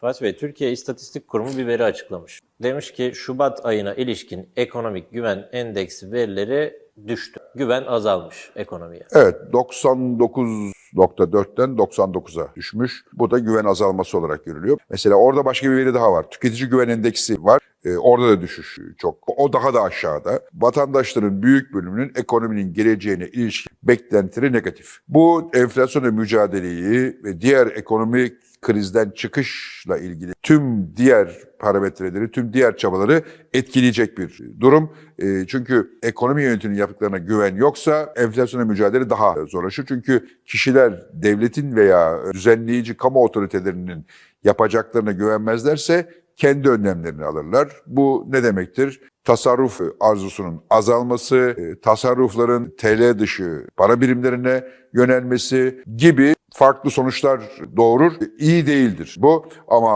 Fatih Bey, Türkiye İstatistik Kurumu bir veri açıklamış. Demiş ki Şubat ayına ilişkin ekonomik güven endeksi verileri düştü. Güven azalmış ekonomiye. Evet 99.4'ten 99'a düşmüş. Bu da güven azalması olarak görülüyor. Mesela orada başka bir veri daha var. Tüketici güven endeksi var. Ee, orada da düşüş çok. O daha da aşağıda. Vatandaşların büyük bölümünün ekonominin geleceğine ilişkin beklentileri negatif. Bu enflasyonla mücadeleyi ve diğer ekonomik krizden çıkışla ilgili tüm diğer parametreleri, tüm diğer çabaları etkileyecek bir durum. E, çünkü ekonomi yönetiminin yaptıklarına güven yoksa enflasyona mücadele daha zorlaşır. Çünkü kişiler devletin veya düzenleyici kamu otoritelerinin yapacaklarına güvenmezlerse kendi önlemlerini alırlar. Bu ne demektir? Tasarruf arzusunun azalması, e, tasarrufların TL dışı para birimlerine yönelmesi gibi farklı sonuçlar doğurur. İyi değildir bu ama